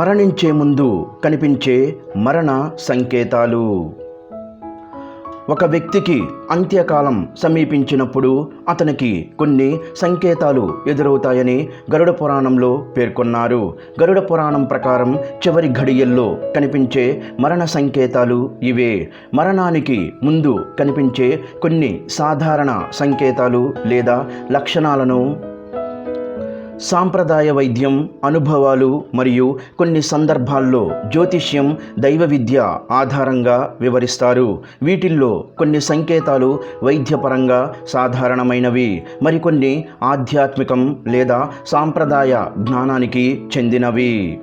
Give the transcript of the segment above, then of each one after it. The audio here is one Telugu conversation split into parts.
మరణించే ముందు కనిపించే మరణ సంకేతాలు. ఒక వ్యక్తికి అంత్యకాలం సమీపించినప్పుడు అతనికి కొన్ని సంకేతాలు ఎదురవుతాయని గరుడ పురాణంలో పేర్కొన్నారు. గరుడ పురాణం ప్రకారం చివరి ఘడియల్లో కనిపించే మరణ సంకేతాలు ఇవే. మరణానికి ముందు కనిపించే కొన్ని సాధారణ సంకేతాలు లేదా లక్షణాలను సాంప్రదాయ వైద్యం అనుభవాలు మరియు కొన్ని సందర్భాల్లో జ్యోతిష్యం దైవ విద్య ఆధారంగా వివరిస్తారు. వీటిల్లో కొన్ని సంకేతాలు వైద్యపరంగా సాధారణమైనవి. మరికొన్ని ఆధ్యాత్మికం లేదా సాంప్రదాయ జ్ఞానానికి చెందినవి.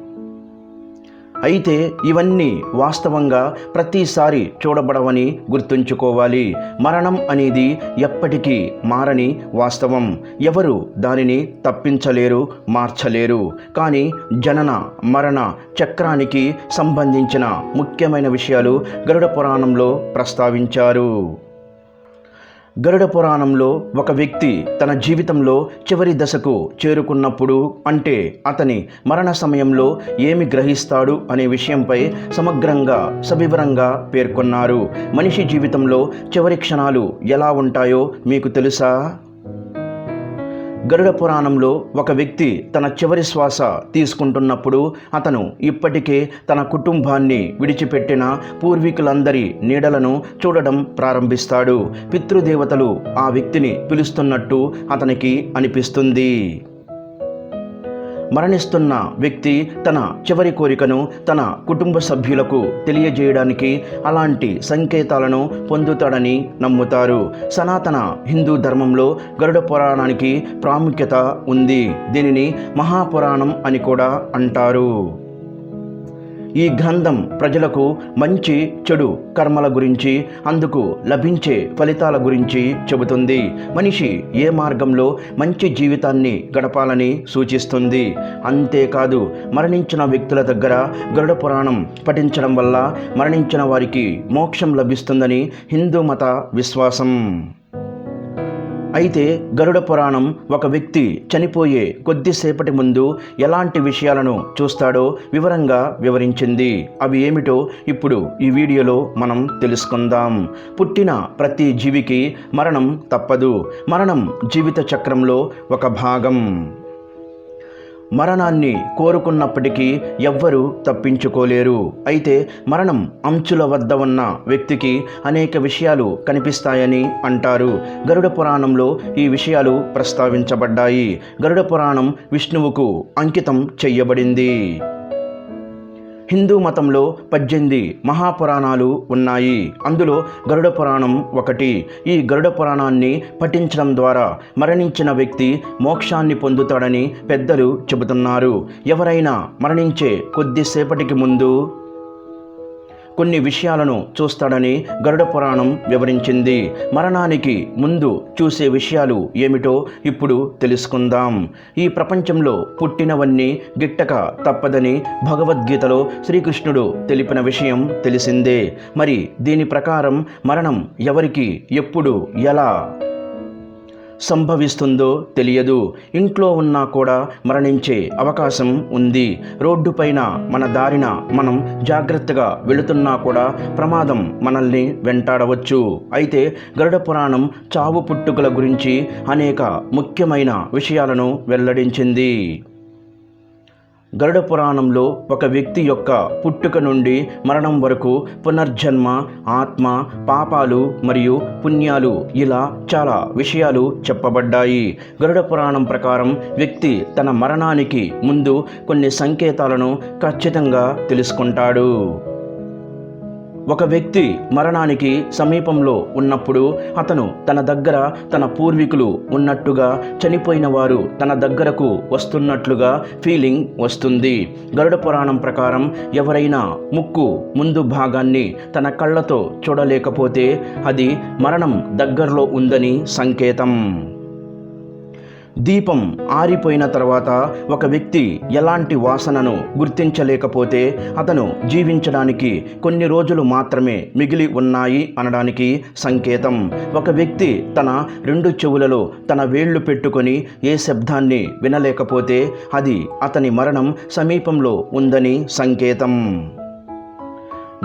అయితే ఇవన్నీ వాస్తవంగా ప్రతిసారి చూడబడవని గుర్తుంచుకోవాలి. మరణం అనేది ఎప్పటికీ మారని వాస్తవం. ఎవరు దానిని తప్పించలేరు మార్చలేరు. కానీ జనన మరణ చక్రానికి సంబంధించిన ముఖ్యమైన విషయాలు గరుడ పురాణంలో ప్రస్తావించారు. గరుడ పురాణంలో ఒక వ్యక్తి తన జీవితంలో చివరి దశకు చేరుకున్నప్పుడు అంటే అతని మరణ సమయంలో ఏమి గ్రహిస్తాడు అనే విషయంపై సమగ్రంగా సవివరంగా పేర్కొన్నారు. మనిషి జీవితంలో చివరి క్షణాలు ఎలా ఉంటాయో మీకు తెలుసా? గరుడ పురాణంలో ఒక వ్యక్తి తన చివరి శ్వాస తీసుకుంటున్నప్పుడు అతను ఇప్పటికే తన కుటుంబాన్ని విడిచిపెట్టిన పూర్వీకులందరి నీడలను చూడడం ప్రారంభిస్తాడు. పితృదేవతలు ఆ వ్యక్తిని పిలుస్తున్నట్టు అతనికి అనిపిస్తుంది. మరణిస్తున్న వ్యక్తి తన చివరి కోరికను తన కుటుంబ సభ్యులకు తెలియజేయడానికి అలాంటి సంకేతాలను పొందుతాడని నమ్ముతారు. సనాతన హిందూ ధర్మంలో గరుడ పురాణానికి ప్రాముఖ్యత ఉంది. దీనిని మహాపురాణం అని కూడా అంటారు. ఈ గ్రంథం ప్రజలకు మంచి చెడు కర్మల గురించి అందుకు లభించే ఫలితాల గురించి చెబుతుంది. మనిషి ఏ మార్గంలో మంచి జీవితాన్ని గడపాలని సూచిస్తుంది? అంతేకాదు మరణించిన వ్యక్తుల దగ్గర గరుడ పురాణం పఠించడం వల్ల మరణించిన వారికి మోక్షం లభిస్తుందని హిందూ మత విశ్వాసం. అయితే గరుడ పురాణం ఒక వ్యక్తి చనిపోయే కొద్దిసేపటి ముందు ఎలాంటి విషయాలను చూస్తాడో వివరంగా వివరించింది. అవి ఏమిటో ఇప్పుడు ఈ వీడియోలో మనం తెలుసుకుందాం. పుట్టిన ప్రతి జీవికి మరణం తప్పదు. మరణం జీవిత చక్రంలో ఒక భాగం. మరణాన్ని కోరుకున్నప్పటికీ ఎవ్వరూ తప్పించుకోలేరు. అయితే మరణం అంచుల వద్ద ఉన్న వ్యక్తికి అనేక విషయాలు కనిపిస్తాయని అంటారు. గరుడ పురాణంలో ఈ విషయాలు ప్రస్తావించబడ్డాయి. గరుడ పురాణం విష్ణువుకు అంకితం చెయ్యబడింది. హిందూ మతంలో పద్దెనిమిది మహాపురాణాలు ఉన్నాయి. అందులో గరుడ పురాణం ఒకటి. ఈ గరుడ పురాణాన్ని పఠించడం ద్వారా మరణించిన వ్యక్తి మోక్షాన్ని పొందుతాడని పెద్దలు చెబుతున్నారు. ఎవరైనా మరణించే కొద్దిసేపటికి ముందు కొన్ని విషయాలను చూస్తాడని గరుడ పురాణం వివరించింది. మరణానికి ముందు చూసే విషయాలు ఏమిటో ఇప్పుడు తెలుసుకుందాం. ఈ ప్రపంచంలో పుట్టినవన్నీ గిట్టక తప్పదని భగవద్గీతలో శ్రీకృష్ణుడు తెలిపిన విషయం తెలిసిందే. మరి దీని ప్రకారం మరణం ఎవరికి ఎప్పుడు ఎలా సంభవిస్తుందో తెలియదు. ఇంట్లో ఉన్నా కూడా మరణించే అవకాశం ఉంది. రోడ్డుపైన మన దారిన మనం జాగ్రత్తగా వెళుతున్నా కూడా ప్రమాదం మనల్ని వెంటాడవచ్చు. అయితే గరుడ పురాణం చావు పుట్టుకల గురించి అనేక ముఖ్యమైన విషయాలను వెల్లడించింది. గరుడ పురాణంలో ఒక వ్యక్తి యొక్క పుట్టుక నుండి మరణం వరకు పునర్జన్మ ఆత్మ పాపాలు మరియు పుణ్యాలు ఇలా చాలా విషయాలు చెప్పబడ్డాయి. గరుడ పురాణం ప్రకారం వ్యక్తి తన మరణానికి ముందు కొన్ని సంకేతాలను ఖచ్చితంగా తెలుసుకుంటాడు. ఒక వ్యక్తి మరణానికి సమీపంలో ఉన్నప్పుడు అతను తన దగ్గర తన పూర్వీకులు ఉన్నట్టుగా చనిపోయిన వారు తన దగ్గరకు వస్తున్నట్లుగా ఫీలింగ్ వస్తుంది. గరుడ పురాణం ప్రకారం ఎవరైనా ముక్కు ముందు భాగాన్ని తన కళ్ళతో చూడలేకపోతే అది మరణం దగ్గరలో ఉందని సంకేతం. దీపం ఆరిపోయిన తర్వాత ఒక వ్యక్తి ఎలాంటి వాసనను గుర్తించలేకపోతే అతను జీవించడానికి కొన్ని రోజులు మాత్రమే మిగిలి ఉన్నాయి అనడానికి సంకేతం. ఒక వ్యక్తి తన రెండు చెవులలో తన వేళ్ళు పెట్టుకొని ఏ శబ్దాన్ని వినలేకపోతే అది అతని మరణం సమీపంలో ఉందని సంకేతం.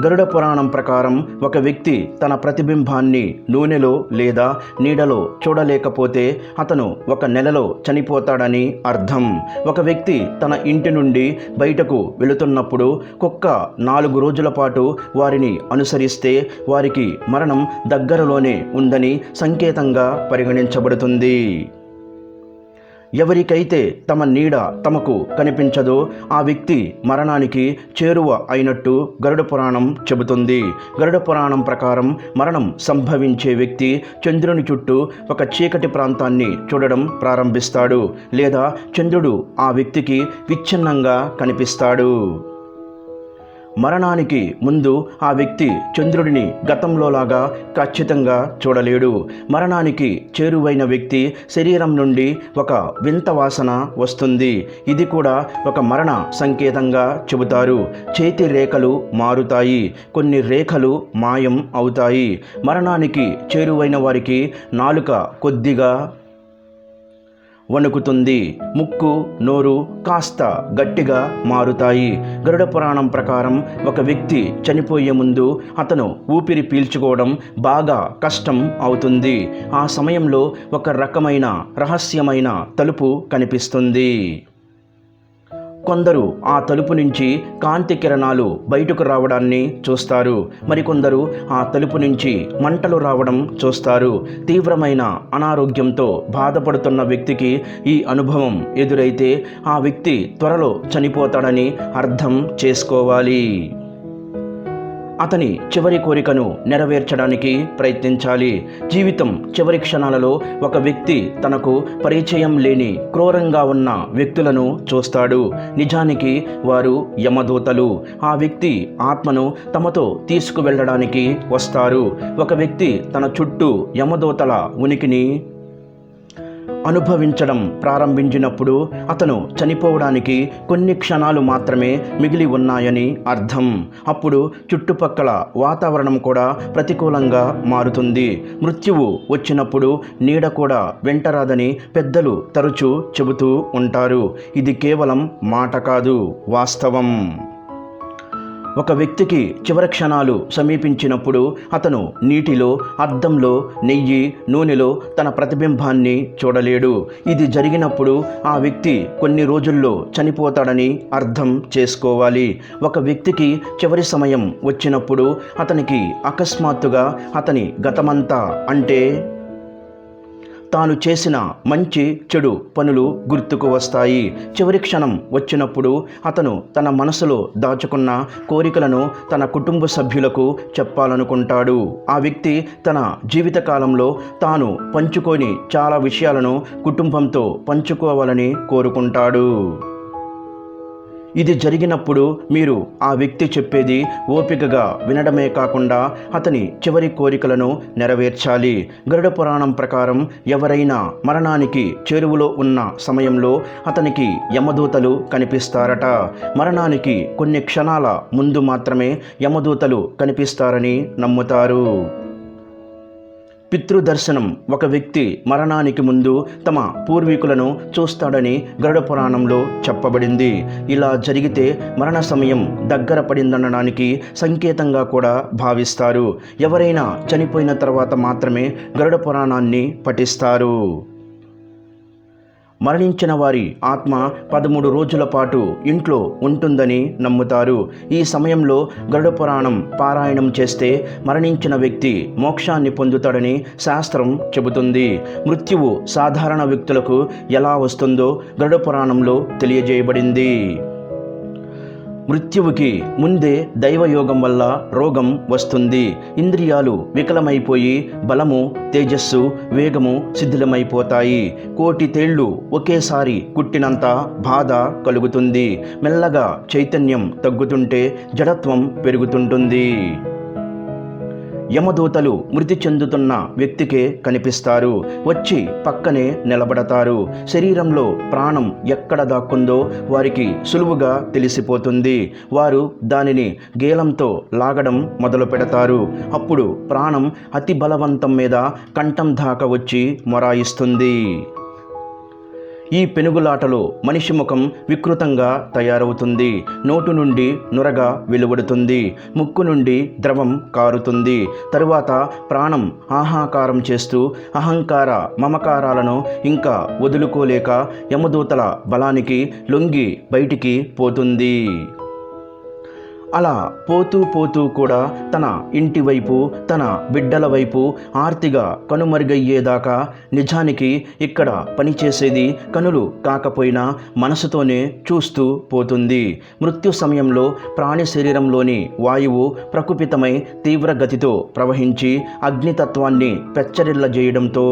గరుడ పురాణం ప్రకారం ఒక వ్యక్తి తన ప్రతిబింబాన్ని నూనెలో లేదా నీడలో చూడలేకపోతే అతను ఒక నెలలో చనిపోతాడని అర్థం. ఒక వ్యక్తి తన ఇంటి నుండి బయటకు వెళుతున్నప్పుడు కుక్క నాలుగు రోజుల పాటు వారిని అనుసరిస్తే వారికి మరణం దగ్గరలోనే ఉందని సంకేతంగా పరిగణించబడుతుంది. ఎవరికైతే తమ నీడ తమకు కనిపించదో ఆ వ్యక్తి మరణానికి చేరువ అయినట్టు గరుడ పురాణం చెబుతుంది. గరుడ పురాణం ప్రకారం మరణం సంభవించే వ్యక్తి చంద్రుని చుట్టూ ఒక చీకటి ప్రాంతాన్ని చూడడం ప్రారంభిస్తాడు లేదా చంద్రుడు ఆ వ్యక్తికి విచ్ఛిన్నంగా కనిపిస్తాడు. మరణానికి ముందు ఆ వ్యక్తి చంద్రుడిని గతంలోలాగా ఖచ్చితంగా చూడలేడు. మరణానికి చేరువైన వ్యక్తి శరీరం నుండి ఒక వింత వాసన వస్తుంది. ఇది కూడా ఒక మరణ సంకేతంగా చెబుతారు. చేతి రేఖలు మారుతాయి. కొన్ని రేఖలు మాయం అవుతాయి. మరణానికి చేరువైన వారికి నాలుక కొద్దిగా వణుకుతుంది. ముక్కు నోరు కాస్త గట్టిగా మారుతాయి. గరుడ పురాణం ప్రకారం ఒక వ్యక్తి చనిపోయే ముందు అతను ఊపిరి పీల్చుకోవడం బాగా కష్టం అవుతుంది. ఆ సమయంలో ఒక రకమైన రహస్యమైన తలుపు కనిపిస్తుంది. కొందరు ఆ తలుపు నుంచి కాంతి కిరణాలు బయటకు రావడాన్ని చూస్తారు. మరికొందరు ఆ తలుపు నుంచి మంటలు రావడం చూస్తారు. తీవ్రమైన అనారోగ్యంతో బాధపడుతున్న వ్యక్తికి ఈ అనుభవం ఎదురైతే ఆ వ్యక్తి త్వరలో చనిపోతాడని అర్థం చేసుకోవాలి. అతని చివరి కోరికను నెరవేర్చడానికి ప్రయత్నించాలి. జీవితం చివరి క్షణాలలో ఒక వ్యక్తి తనకు పరిచయం లేని క్రూరంగా ఉన్న వ్యక్తులను చూస్తాడు. నిజానికి వారు యమదూతలు. ఆ వ్యక్తి ఆత్మను తమతో తీసుకువెళ్ళడానికి వస్తారు. ఒక వ్యక్తి తన చుట్టూ యమదూతల ఉనికిని అనుభవించడం ప్రారంభించినప్పుడు అతను చనిపోవడానికి కొన్ని క్షణాలు మాత్రమే మిగిలి ఉన్నాయని అర్థం. అప్పుడు చుట్టుపక్కల వాతావరణం కూడా ప్రతికూలంగా మారుతుంది. మృత్యువు వచ్చినప్పుడు నీడ కూడా వెంటరాదని పెద్దలు తరచూ చెబుతూ ఉంటారు. ఇది కేవలం మాట కాదు వాస్తవం. ఒక వ్యక్తికి చివరి క్షణాలు సమీపించినప్పుడు అతను నీటిలో అద్దంలో నెయ్యి నూనెలో తన ప్రతిబింబాన్ని చూడలేడు. ఇది జరిగినప్పుడు ఆ వ్యక్తి కొన్ని రోజుల్లో చనిపోతాడని అర్థం చేసుకోవాలి. ఒక వ్యక్తికి చివరి సమయం వచ్చినప్పుడు అతనికి అకస్మాత్తుగా అతని గతమంతా అంటే తాను చేసిన మంచి చెడు పనులు గుర్తుకు వస్తాయి. చివరి క్షణం వచ్చినప్పుడు అతను తన మనసులో దాచుకున్న కోరికలను తన కుటుంబ సభ్యులకు చెప్పాలనుకుంటాడు. ఆ వ్యక్తి తన జీవితకాలంలో తాను పంచుకొని చాలా విషయాలను కుటుంబంతో పంచుకోవాలని కోరుకుంటాడు. ఇది జరిగినప్పుడు మీరు ఆ వ్యక్తి చెప్పేది ఓపికగా వినడమే కాకుండా అతని చివరి కోరికలను నెరవేర్చాలి. గరుడ పురాణం ప్రకారం ఎవరైనా మరణానికి చేరువలో ఉన్న సమయంలో అతనికి యమదూతలు కనిపిస్తారట. మరణానికి కొన్ని క్షణాల ముందు మాత్రమే యమదూతలు కనిపిస్తారని నమ్ముతారు. పితృదర్శనం. ఒక వ్యక్తి మరణానికి ముందు తమ పూర్వీకులను చూస్తాడని గరుడ పురాణంలో చెప్పబడింది. ఇలా జరిగితే మరణ సమయం దగ్గర పడిందనడానికి సంకేతంగా కూడా భావిస్తారు. ఎవరైనా చనిపోయిన తర్వాత మాత్రమే గరుడ పురాణాన్ని పఠిస్తారు. మరణించిన వారి ఆత్మ పదమూడు రోజుల పాటు ఇంట్లో ఉంటుందని నమ్ముతారు. ఈ సమయంలో గరుడ పురాణం పారాయణం చేస్తే మరణించిన వ్యక్తి మోక్షాన్ని పొందుతాడని శాస్త్రం చెబుతుంది. మృత్యువు సాధారణ వ్యక్తులకు ఎలా వస్తుందో గరుడ పురాణంలో తెలియజేయబడింది. మృత్యువుకి ముందే దైవయోగం వల్ల రోగం వస్తుంది. ఇంద్రియాలు వికలమైపోయి బలము తేజస్సు వేగము శిథిలమైపోతాయి. కోటి తేళ్ళు ఒకేసారి కుట్టినంత బాధ కలుగుతుంది. మెల్లగా చైతన్యం తగ్గుతుంటే జడత్వం పెరుగుతుంటుంది. యమదూతలు మృతి చెందుతున్న వ్యక్తికే కనిపిస్తారు. వచ్చి పక్కనే నిలబడతారు. శరీరంలో ప్రాణం ఎక్కడ దాక్కుందో వారికి సులువుగా తెలిసిపోతుంది. వారు దానిని గేలంతో లాగడం మొదలు పెడతారు. అప్పుడు ప్రాణం అతి బలవంతం మీద కంఠం దాకా వచ్చి మొరాయిస్తుంది. ఈ పెనుగులాటలో మనిషి ముఖం వికృతంగా తయారవుతుంది. నోటు నుండి నురగ వెలువడుతుంది. ముక్కు నుండి ద్రవం కారుతుంది. తరువాత ప్రాణం ఆహాకారం చేస్తూ అహంకార మమకారాలను ఇంకా వదులుకోలేక యమదూతల బలానికి లొంగి బయటికి పోతుంది. అలా పోతూ పోతూ కూడా తన ఇంటి వైపు తన బిడ్డల వైపు ఆర్తిగా కనుమరుగయ్యేదాకా నిజానికి ఇక్కడ పనిచేసేది కనులు కాకపోయినా మనసుతోనే చూస్తూ పోతుంది. మృత్యు సమయంలో ప్రాణి శరీరంలోని వాయువు ప్రకుపితమై తీవ్రగతితో ప్రవహించి అగ్నితత్వాన్ని పెచ్చరిల్లజేయడంతో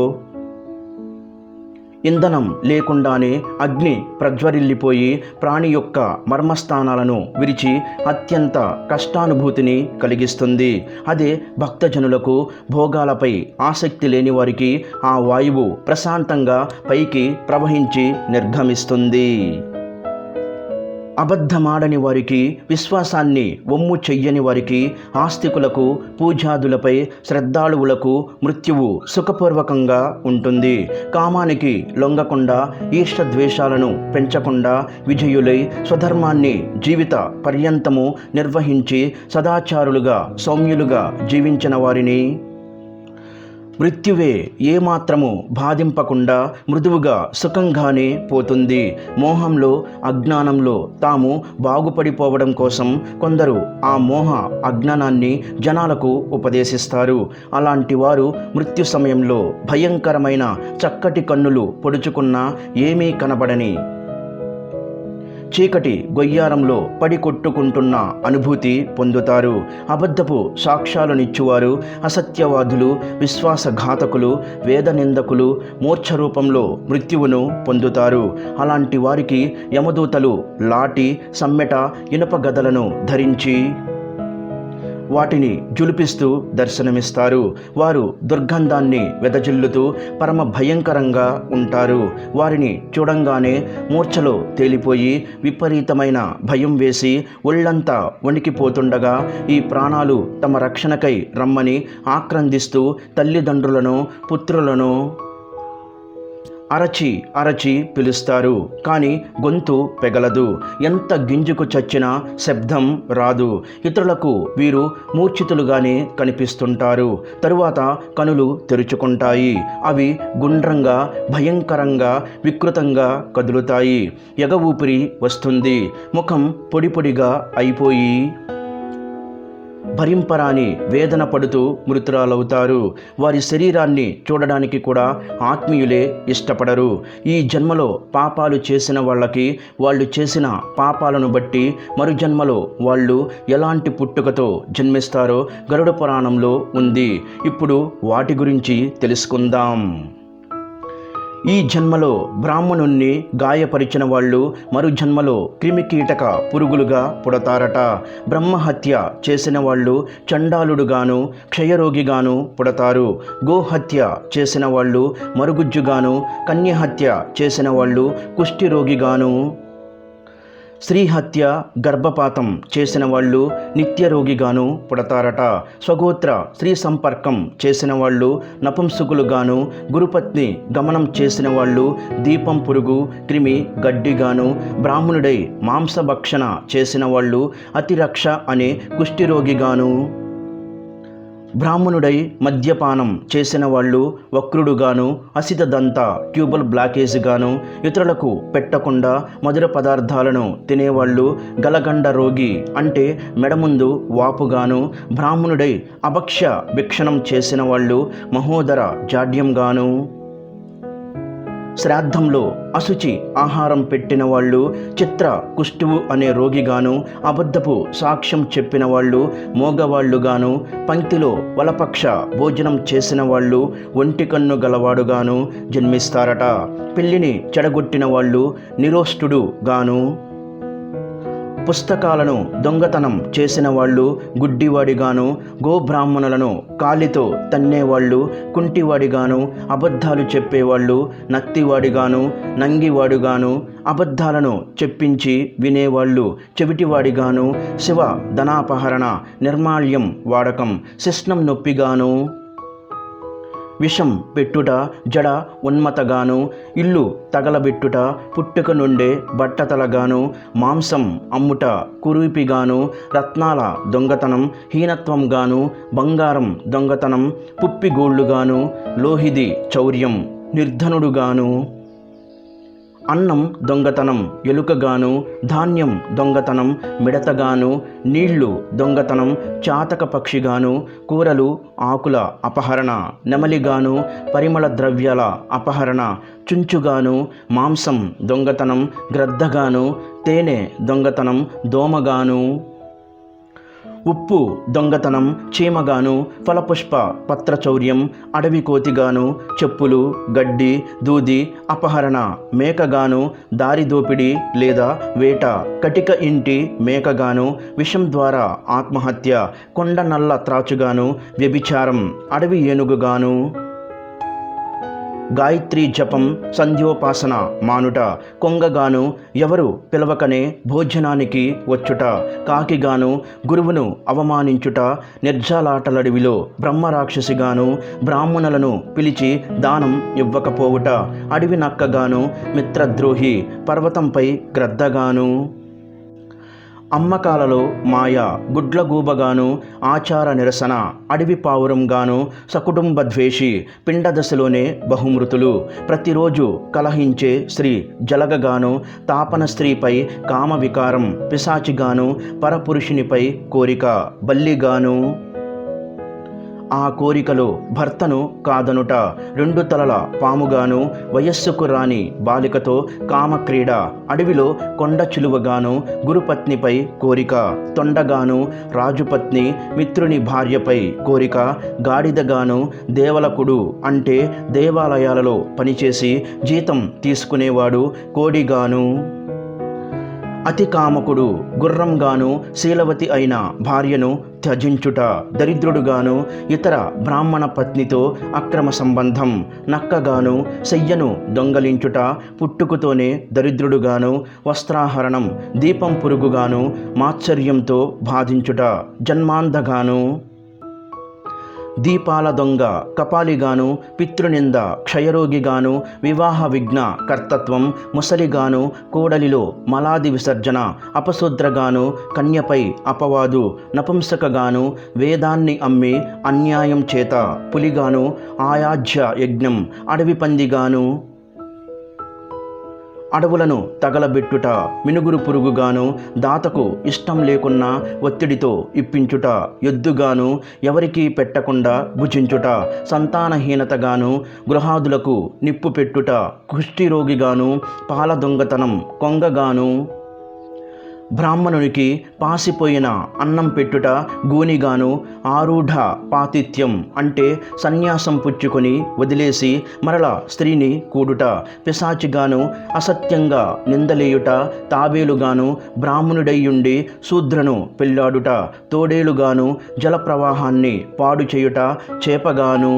ఇంధనం లేకుండానే అగ్ని ప్రజ్వరిల్లిపోయి ప్రాణి యొక్క మర్మస్థానాలను విరిచి అత్యంత కష్టానుభూతిని కలిగిస్తుంది. అదే భక్తజనులకు భోగాలపై ఆసక్తి లేని వారికి ఆ వాయువు ప్రశాంతంగా పైకి ప్రవహించి నిర్గమిస్తుంది. అబద్ధమాడని వారికి విశ్వాసాన్ని ఒమ్ము చెయ్యని వారికి ఆస్తికులకు పూజాదులపై శ్రద్ధాళువులకు మృత్యువు సుఖపూర్వకంగా ఉంటుంది. కామానికి లొంగకుండా ఈష్టద్వేషాలను పెంచకుండా విజయులై స్వధర్మాన్ని జీవిత పర్యంతము నిర్వహించి సదాచారులుగా సౌమ్యులుగా జీవించిన వారిని మృత్యువే ఏమాత్రము బాధింపకుండా మృదువుగా సుఖంగానే పోతుంది. మోహంలో అజ్ఞానంలో తాము బాగుపడిపోవడం కోసం కొందరు ఆ మోహ అజ్ఞానాన్ని జనాలకు ఉపదేశిస్తారు. అలాంటి వారు మృత్యు సమయంలో భయంకరమైన చక్కటి కన్నులు పొడుచుకున్నా ఏమీ కనబడని చీకటి గొయ్యారంలో పడి కొట్టుకుంటున్న అనుభూతి పొందుతారు. అబద్ధపు సాక్ష్యాలనిచ్చువారు అసత్యవాదులు విశ్వాసఘాతకులు వేదనిందకులు మూర్ఛ రూపంలో మృత్యువును పొందుతారు. అలాంటి వారికి యమదూతలు లాటి సమ్మెట ఇనుప గదలను ధరించి వాటిని జులిపిస్తూ దర్శనమిస్తారు. వారు దుర్గంధాన్ని వెదజల్లుతూ పరమ భయంకరంగా ఉంటారు. వారిని చూడంగానే మూర్ఛలో తేలిపోయి విపరీతమైన భయం వేసి ఒళ్ళంతా వణికిపోతుండగా ఈ ప్రాణాలు తమ రక్షణకై రమ్మని ఆక్రందిస్తూ తల్లిదండ్రులను పుత్రులను అరచి అరచి పిలుస్తారు కానీ గొంతు పెగలదు. ఎంత గింజుకు చచ్చినా శబ్దం రాదు. ఇతరులకు వీరు మూర్ఛితులుగానే కనిపిస్తుంటారు. తరువాత కనులు తెరుచుకుంటాయి. అవి గుండ్రంగా భయంకరంగా వికృతంగా కదులుతాయి. ఎగ ఊపిరి వస్తుంది. ముఖం పొడిపొడిగా అయిపోయి భరింపరాని వేదన పడుతూ మృతురాలవుతారు. వారి శరీరాన్ని చూడడానికి కూడా ఆత్మీయులే ఇష్టపడరు. ఈ జన్మలో పాపాలు చేసిన వాళ్ళకి వాళ్ళు చేసిన పాపాలను బట్టి మరు జన్మలో వాళ్ళు ఎలాంటి పుట్టుకతో జన్మిస్తారో గరుడ పురాణంలో ఉంది. ఇప్పుడు వాటి గురించి తెలుసుకుందాం. ఈ జన్మలో బ్రాహ్మణుణ్ణి గాయపరిచిన వాళ్ళు మరు జన్మలో క్రిమికీటక పురుగులుగా పుడతారట. బ్రహ్మహత్య చేసిన వాళ్ళు చండాలుడుగాను క్షయరోగిగాను పుడతారు. గోహత్య చేసిన వాళ్ళు మరుగుజ్జుగాను కన్యహత్య చేసిన వాళ్ళు కుష్ఠిరోగిగాను స్త్రీ హత్య గర్భపాతం చేసిన వాళ్ళు నిత్యరోగిగాను పుడతారట. స్వగోత్ర స్త్రీ సంపర్కం చేసిన వాళ్ళు నపుంసకులుగాను గురుపత్ని గమనం చేసిన వాళ్ళు దీపం పురుగు క్రిమి గడ్డిగాను బ్రాహ్మణుడై మాంసభక్షణ చేసిన వాళ్ళు అతిరక్ష అనే కుష్ఠిరోగిగాను. బ్రాహ్మణుడై మద్యపానం చేసిన వాళ్ళు వక్రుడుగాను అసితదంత ట్యూబల్ బ్లాకేజ్గాను ఇతరులకు పెట్టకుండా మధుర పదార్థాలను తినేవాళ్ళు గలగండ రోగి అంటే మెడముందు వాపుగాను బ్రాహ్మణుడై అభక్ష్య భిక్షణం చేసిన వాళ్ళు మహోదర జాడ్యంగాను. శ్రాద్ధంలో అశుచి ఆహారం పెట్టిన వాళ్ళు చిత్ర కుష్టువు అనే రోగిగాను అబద్ధపు సాక్ష్యం చెప్పిన వాళ్ళు మోగవాళ్ళుగాను పంక్తిలో వలపక్ష భోజనం చేసిన వాళ్ళు ఒంటి కన్ను గలవాడుగాను జన్మిస్తారట. పెళ్ళిని చెడగొట్టిన వాళ్ళు నిరోష్టుడు గాను పుస్తకాలను దొంగతనం చేసిన వాళ్ళు గుడ్డివాడిగాను గోబ్రాహ్మణులను కాలితో తన్నేవాళ్ళు కుంటివాడిగాను అబద్ధాలు చెప్పేవాళ్ళు నత్తివాడిగాను నంగివాడుగాను అబద్ధాలను చెప్పించి వినేవాళ్ళు చెవిటివాడిగాను శివ ధనాపహరణ నిర్మాల్యం వాడకం శిష్ణం నొప్పిగాను. విషం పెట్టుట జడ ఉన్మతగాను ఇల్లు తగలబెట్టుట పుట్టుక నుండే బట్టతలగాను మాంసం అమ్ముట కురూపిగాను రత్నాల దొంగతనం హీనత్వంగాను బంగారం దొంగతనం పుప్పిగోళ్ళుగాను లోహిది చౌర్యం నిర్ధనుడుగాను. అన్నం దొంగతనం ఎలుకగాను ధాన్యం దొంగతనం మిడతగాను నీళ్ళు దొంగతనం చాతక పక్షిగాను కూరలు ఆకుల అపహరణ నెమలిగాను పరిమళ ద్రవ్యాల అపహరణ చుంచుగాను మాంసం దొంగతనం గ్రద్దగాను తేనె దొంగతనం దోమగాను. ఉప్పు దొంగతనం చీమగాను ఫలపుష్ప పత్రచౌర్యం అడవి కోతిగాను చెప్పులు గడ్డి దూది అపహరణ మేకగాను దారి దోపిడీ లేదా వేట కటిక ఇంటి మేకగాను విషం ద్వారా ఆత్మహత్య కొండ నల్ల త్రాచుగాను వ్యభిచారం అడవి ఏనుగుగాను. గాయత్రి జపం సంధ్యోపాసన మానుట. కొంగగాను ఎవరు పిలవకనే భోజనానికి వచ్చుట. కాకిగాను గురువును అవమానించుట. నిర్జాలాటలడివిలో బ్రహ్మరాక్షసిగాను బ్రాహ్మణులను పిలిచి దానం ఇవ్వకపోవుట. అడవి నక్కగాను మిత్రద్రోహి పర్వతంపై గ్రద్దగాను అమ్మకాలలో మాయ గుడ్లగూబగాను ఆచార నిరసన అడవి పావురంగాను సకుటుంబ ద్వేషి పిండదశలోనే బహుమృతులు. ప్రతిరోజు కలహించే స్త్రీ జలగగాను తాపన స్త్రీపై కామ వికారం పిశాచిగాను పరపురుషునిపై కోరిక బల్లిగాను. ఆ కోరికలో భర్తను కాదనుట రెండు తలల పాముగాను వయస్సుకు రాని బాలికతో కామక్రీడ అడవిలో కొండ చిలువగాను గురుపత్నిపై కోరిక తొండగాను రాజుపత్ని మిత్రుని భార్యపై కోరిక గాడిదగాను దేవలకుడు అంటే దేవాలయాలలో పనిచేసి జీతం తీసుకునేవాడు కోడిగాను. అతి కామకుడు గుర్రంగాను శీలవతి అయిన భార్యను త్యజించుట దరిద్రుడుగాను ఇతర బ్రాహ్మణ పత్నితో అక్రమ సంబంధం నక్కగాను శయ్యను దొంగలించుట పుట్టుకుతోనే దరిద్రుడుగాను వస్త్రాహరణం దీపం పురుగుగాను మాత్సర్యంతో బాధించుట జన్మాంధగాను. దీపాల దొంగ కపాలిగాను పితృనింద క్షయరోగిగాను వివాహ విఘ్న కర్తత్వం ముసలిగాను కోడలిలో మలాది విసర్జన అపశుద్రగాను కన్యపై అపవాదు నపుంసకగాను వేదాన్ని అమ్మి అన్యాయం చేత పులిగాను ఆయాజ్య యజ్ఞం అడవి పందిగాను అడవులను తగలబెట్టుట మినుగురు పురుగుగాను దాతకు ఇష్టం లేకున్నా ఒత్తిడితో ఇప్పించుట ఎద్దుగాను ఎవరికీ పెట్టకుండా భుజించుట సంతానహీనతగాను గృహాదులకు నిప్పు పెట్టుట కుష్ఠిరోగిగాను పాల దొంగతనం కొంగగాను బ్రాహ్మణునికి పాసిపోయిన అన్నం పెట్టుట గూనిగాను ఆరూఢ పాతిథ్యం అంటే సన్యాసం పుచ్చుకొని వదిలేసి మరల స్త్రీని కూడుట పిశాచిగాను అసత్యంగా నిందలేయుట తాబేలుగాను బ్రాహ్మణుడయ్యుండి శూద్రను పెళ్ళాడుట తోడేలుగాను జలప్రవాహాన్ని పాడు చేయుట చేపగాను.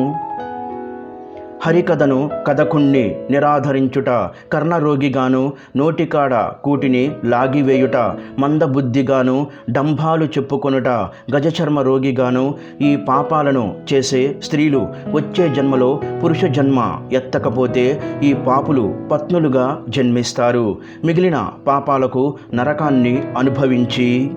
హరికథను కథకుణ్ణి నిరాధరించుట కర్ణరోగిగాను నోటికాడ కూటిని లాగివేయుట మందబుద్ధిగాను డంభాలు చెప్పుకొనుట గజచర్మ రోగిగాను ఈ పాపాలను చేసే స్త్రీలు వచ్చే జన్మలో పురుష జన్మ ఎత్తకపోతే ఈ పాపులు పత్నులుగా జన్మిస్తారు. మిగిలిన పాపాలకు నరకాన్ని అనుభవించి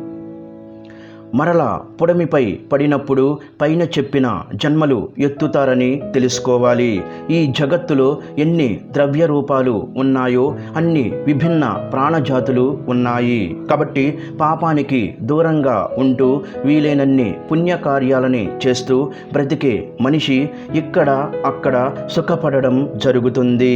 మరల పొడమిపై పడినప్పుడు పైన చెప్పిన జన్మలు ఎత్తుతారని తెలుసుకోవాలి. ఈ జగత్తులో ఎన్ని ద్రవ్య రూపాలు ఉన్నాయో అన్ని విభిన్న ప్రాణజాతులు ఉన్నాయి. కాబట్టి పాపానికి దూరంగా ఉంటూ వీలైనన్ని పుణ్యకార్యాలని చేస్తూ బ్రతికే మనిషి ఇక్కడ అక్కడ సుఖపడడం జరుగుతుంది.